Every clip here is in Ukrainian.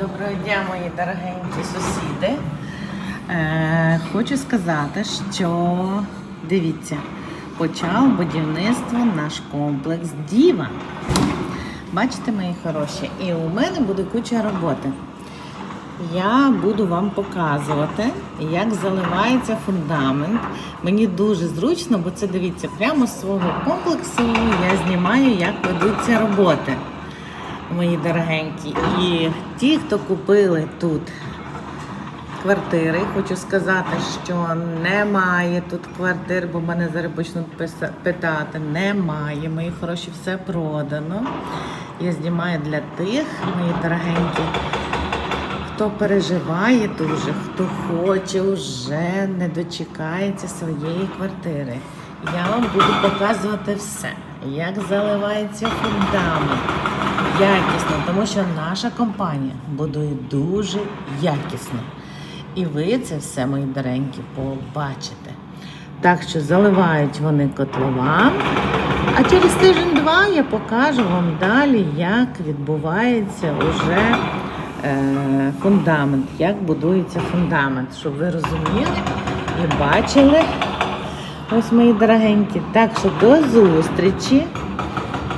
Доброго дня, мої дорогенькі сусіди. Е, хочу сказати, що дивіться, почав будівництво наш комплекс Діва. Бачите, мої хороші, і у мене буде куча роботи. Я буду вам показувати, як заливається фундамент. Мені дуже зручно, бо це дивіться, прямо з свого комплексу я знімаю, як ведуться роботи, мої дорогенькі. І ті, хто купили тут квартири, хочу сказати, що немає тут квартир, бо мене зараз почнуть питати. Немає, мої хороші, все продано. Я знімаю для тих, мої дорогенькі, хто переживає дуже, хто хоче вже не дочекається своєї квартири. Я вам буду показувати все, як заливається фундамент якісно, тому що наша компанія будує дуже якісно. І ви це все, мої доренькі, побачите. Так що заливають вони котлован. А через тиждень-два я покажу вам далі, як відбувається уже е, фундамент, як будується фундамент, щоб ви розуміли і бачили. Ось мої дорогенькі. Так що до зустрічі.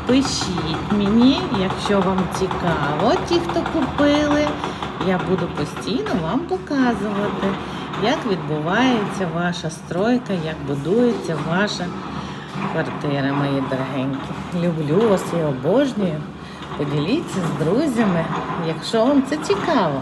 Пишіть мені, якщо вам цікаво, ті, хто купили. Я буду постійно вам показувати, як відбувається ваша стройка, як будується ваша квартира, мої дорогенькі. Люблю вас і обожнюю. Поділіться з друзями, якщо вам це цікаво.